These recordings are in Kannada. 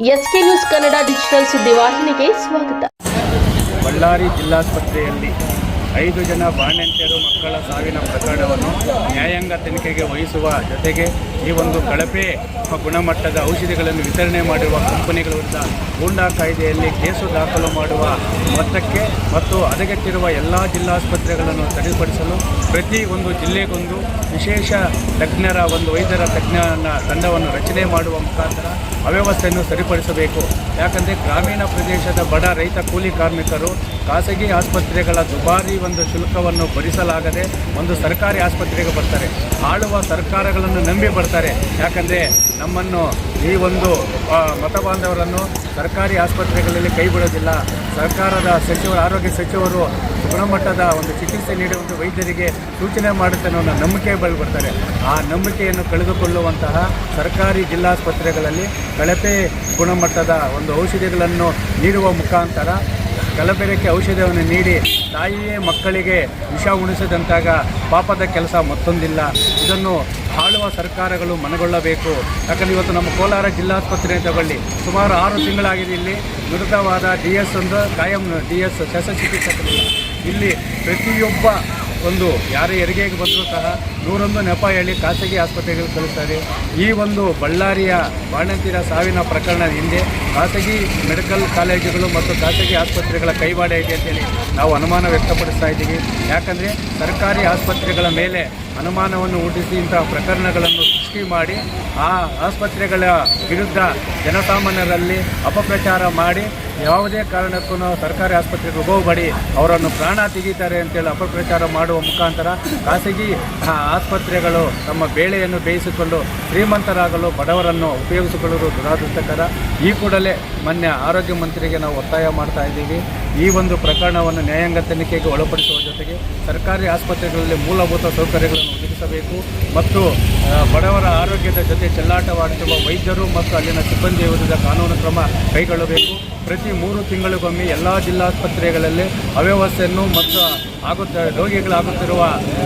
ಎಸ್ಕೆ ನ್ಯೂಸ್ ಕನ್ನಡ ಡಿಜಿಟಲ್ ಸುದ್ದಿವಾಹಿನಿಗೆ ಸ್ವಾಗತ. ಬಳ್ಳಾರಿ ಜಿಲ್ಲಾಸ್ಪತ್ರೆಯಲ್ಲಿ ಐದು ಜನ ಬಾಣಂತಿಯರು ಮಕ್ಕಳ ಸಾವಿನ ಪ್ರಕರಣವನ್ನು ನ್ಯಾಯಾಂಗ ತನಿಖೆಗೆ ವಹಿಸುವ ಜೊತೆಗೆ ಈ ಒಂದು ಕಳಪೆ ಗುಣಮಟ್ಟದ ಔಷಧಿಗಳನ್ನು ವಿತರಣೆ ಮಾಡಿರುವ ಕಂಪನಿಗಳ ವಿರುದ್ಧ ಗೂಂಡಾ ಕಾಯ್ದೆಯಲ್ಲಿ ಕೇಸು ದಾಖಲು ಮಾಡುವ ಮೊತ್ತಕ್ಕೆ ಮತ್ತು ಹದಗೆಟ್ಟಿರುವ ಎಲ್ಲ ಜಿಲ್ಲಾಸ್ಪತ್ರೆಗಳನ್ನು ಸರಿಪಡಿಸಲು ಪ್ರತಿ ಒಂದು ಜಿಲ್ಲೆಗೊಂದು ವಿಶೇಷ ತಜ್ಞರ ಒಂದು ವೈದ್ಯರ ತಜ್ಞನ ತಂಡವನ್ನು ರಚನೆ ಮಾಡುವ ಮುಖಾಂತರ ಅವ್ಯವಸ್ಥೆಯನ್ನು ಸರಿಪಡಿಸಬೇಕು. ಯಾಕಂದರೆ ಗ್ರಾಮೀಣ ಪ್ರದೇಶದ ಬಡ ರೈತ ಕೂಲಿ ಕಾರ್ಮಿಕರು ಖಾಸಗಿ ಆಸ್ಪತ್ರೆಗಳ ದುಬಾರಿ ಒಂದು ಶುಲ್ಕವನ್ನು ಭರಿಸಲಾಗದೆ ಒಂದು ಸರ್ಕಾರಿ ಆಸ್ಪತ್ರೆಗೆ ಬರ್ತಾರೆ. ಆಳುವ ಸರ್ಕಾರಗಳನ್ನು ನಂಬಿ ಬರ್ತಾರೆ. ಯಾಕಂದರೆ ನಮ್ಮನ್ನು ಈ ಒಂದು ಆ, ಮತಬಾಂಧವರನ್ನು ಸರ್ಕಾರಿ ಆಸ್ಪತ್ರೆಗಳಲ್ಲಿ ಕೈ ಬಿಡೋದಿಲ್ಲ ಸರ್ಕಾರದ ಸಚಿವರು ಆರೋಗ್ಯ ಸಚಿವರು ಗುಣಮಟ್ಟದ ಒಂದು ಚಿಕಿತ್ಸೆ ನೀಡುವಂಥ ವೈದ್ಯರಿಗೆ ಸೂಚನೆ ಮಾಡುತ್ತೆ ಅನ್ನೋ ನಂಬಿಕೆ ಬರ್ತಾರೆ. ಆ ನಂಬಿಕೆಯನ್ನು ಕಳೆದುಕೊಳ್ಳುವಂತಹ ಸರ್ಕಾರಿ ಜಿಲ್ಲಾಸ್ಪತ್ರೆಗಳಲ್ಲಿ ಕಳಪೆ ಗುಣಮಟ್ಟದ ಒಂದು ಔಷಧಿಗಳನ್ನು ನೀಡುವ ಮುಖಾಂತರ ಕಲಬೆರಕೆ ಔಷಧವನ್ನು ನೀಡಿ ತಾಯಿಯೇ ಮಕ್ಕಳಿಗೆ ವಿಷ ಉಣಿಸಿದಂತಾಗ ಪಾಪದ ಕೆಲಸ ಮತ್ತೊಂದಿಲ್ಲ. ಇದನ್ನು ಆಳುವ ಸರ್ಕಾರಗಳು ಮನಗೊಳ್ಳಬೇಕು. ಯಾಕಂದರೆ ಇವತ್ತು ನಮ್ಮ ಕೋಲಾರ ಜಿಲ್ಲಾಸ್ಪತ್ರೆ ತಗೊಳ್ಳಿ ಸುಮಾರು ಆರು ತಿಂಗಳಾಗಿದೆ ಇಲ್ಲಿ. ಮೃತವಾದ ಡಿ ಎಸ್ ಒಂದು ಕಾಯಂ ಡಿ ಎಸ್ ಶಸ್ತ್ರಚಿಕಿತ್ಸಕರಿಲ್ಲ ಇಲ್ಲಿ ಪ್ರತಿಯೊಬ್ಬ ಒಂದು ಯಾರು ಹೆರಿಗೆಗೆ ಬಂದರೂ ಸಹ ನೂರೊಂದು ನೆಪ ಹೇಳಿ ಖಾಸಗಿ ಆಸ್ಪತ್ರೆಗಳು ಕಳಿಸ್ತಾರೆ ಈ ಒಂದು ಬಳ್ಳಾರಿಯ ಬಾಣಂತಿರ ಸಾವಿನ ಪ್ರಕರಣದ ಹಿಂದೆ ಖಾಸಗಿ ಮೆಡಿಕಲ್ ಕಾಲೇಜುಗಳು ಮತ್ತು ಖಾಸಗಿ ಆಸ್ಪತ್ರೆಗಳ ಕೈವಾಡ ಇದೆ ಅಂತೇಳಿ ನಾವು ಅನುಮಾನ ವ್ಯಕ್ತಪಡಿಸ್ತಾ ಇದ್ದೀವಿ. ಯಾಕಂದರೆ ಸರ್ಕಾರಿ ಆಸ್ಪತ್ರೆಗಳ ಮೇಲೆ ಅನುಮಾನವನ್ನು ಹುಟ್ಟಿಸಿ ಇಂತಹ ಪ್ರಕರಣಗಳನ್ನು ಸೃಷ್ಟಿ ಮಾಡಿ, ಆ ಆಸ್ಪತ್ರೆಗಳ ವಿರುದ್ಧ ಜನಸಾಮಾನ್ಯರಲ್ಲಿ ಅಪಪ್ರಚಾರ ಮಾಡಿ, ಯಾವುದೇ ಕಾರಣಕ್ಕೂ ಸರ್ಕಾರಿ ಆಸ್ಪತ್ರೆಗೆ ಹೋಗಬೇಡಿ, ಅವರನ್ನು ಪ್ರಾಣ ತೆಗೀತಾರೆ ಅಂತೇಳಿ ಅಪಪ್ರಚಾರ ಮಾಡುವ ಮುಖಾಂತರ ಖಾಸಗಿ ಆಸ್ಪತ್ರೆಗಳು ತಮ್ಮ ಬೇಳೆಯನ್ನು ಬೇಯಿಸಿಕೊಂಡು ಶ್ರೀಮಂತರಾಗಲು ಬಡವರನ್ನು ಉಪಯೋಗಿಸಿಕೊಳ್ಳುವುದು ದುರಾದೃಷ್ಟಕರ. ಈ ಕೂಡಲೇ ಮೊನ್ನೆ ಆರೋಗ್ಯ ಮಂತ್ರಿಗೆ ನಾವು ಒತ್ತಾಯ ಮಾಡ್ತಾ ಇದ್ದೀವಿ. ಈ ಒಂದು ಪ್ರಕರಣವನ್ನು ನ್ಯಾಯಾಂಗ ತನಿಖೆಗೆ ಒಳಪಡಿಸುವ ಜೊತೆಗೆ ಸರ್ಕಾರಿ ಆಸ್ಪತ್ರೆಗಳಲ್ಲಿ ಮೂಲಭೂತ ಸೌಕರ್ಯಗಳನ್ನು ಒದಗಿಸಬೇಕು ಮತ್ತು ಬಡವರ ಆರೋಗ್ಯದ ಜೊತೆ ಚೆಲ್ಲಾಟವಾಡುತ್ತಿರುವ ವೈದ್ಯರು ಮತ್ತು ಅಲ್ಲಿನ ಸಿಬ್ಬಂದಿಯ ವಿರುದ್ಧ ಕಾನೂನು ಕ್ರಮ ಕೈಗೊಳ್ಳಬೇಕು. ಪ್ರತಿ ಮೂರು ತಿಂಗಳಿಗೊಮ್ಮೆ ಎಲ್ಲ ಜಿಲ್ಲಾಸ್ಪತ್ರೆಗಳಲ್ಲಿ ಅವ್ಯವಸ್ಥೆಯನ್ನು ಮತ್ತು ಆಗುತ್ತ, ರೋಗಿಗಳಾಗುತ್ತಿರುವ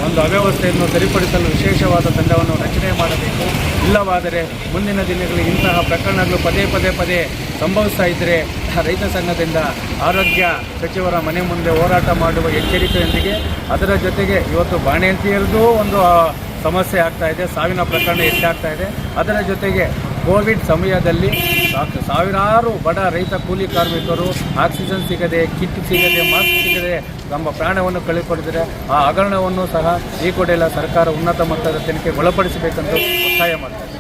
ಒಂದು ಅವ್ಯವಸ್ಥೆಯನ್ನು ಸರಿಪಡಿಸಲು ವಿಶೇಷವಾದ ತಂಡವನ್ನು ರಚನೆ ಮಾಡಬೇಕು. ಇಲ್ಲವಾದರೆ ಮುಂದಿನ ದಿನಗಳಲ್ಲಿ ಇಂತಹ ಪ್ರಕರಣಗಳು ಪದೇ ಪದೇ ಪದೇ ಸಂಭವಿಸ್ತಾ ಇದ್ದರೆ ರೈತ ಸಂಘದಿಂದ ಆರೋಗ್ಯ ಸಚಿವರ ಮನೆ ಮುಂದೆ ಹೋರಾಟ ಮಾಡುವ ಎಚ್ಚರಿಕೆಯೊಂದಿಗೆ ಅದರ ಜೊತೆಗೆ ಇವತ್ತು ಬಾಣಂತಿಯರದ್ದು ಒಂದು ಸಮಸ್ಯೆ ಆಗ್ತಾ ಇದೆ, ಸಾವಿನ ಪ್ರಕರಣ ಹೆಚ್ಚಾಗ್ತಾ ಇದೆ. ಅದರ ಜೊತೆಗೆ ಕೋವಿಡ್ ಸಮಯದಲ್ಲಿ ಸಾವಿರಾರು ಬಡ ರೈತ ಕೂಲಿ ಕಾರ್ಮಿಕರು ಆಕ್ಸಿಜನ್ ಸಿಗದೆ, ಕಿಟ್ ಸಿಗದೆ, ಮಾಸ್ಕ್ ಸಿಗದೆ ತಮ್ಮ ಪ್ರಾಣವನ್ನು ಕಳೆದುಕೊಂಡಿದ್ದಾರೆ. ಆ ಹಗರಣವನ್ನು ಸಹ ಈ ಕೂಡ ಸರ್ಕಾರ ಉನ್ನತ ಮಟ್ಟದ ತನಿಖೆಗೆ ಒಳಪಡಿಸಬೇಕೆಂದು ಒತ್ತಾಯ ಮಾಡ್ತಾರೆ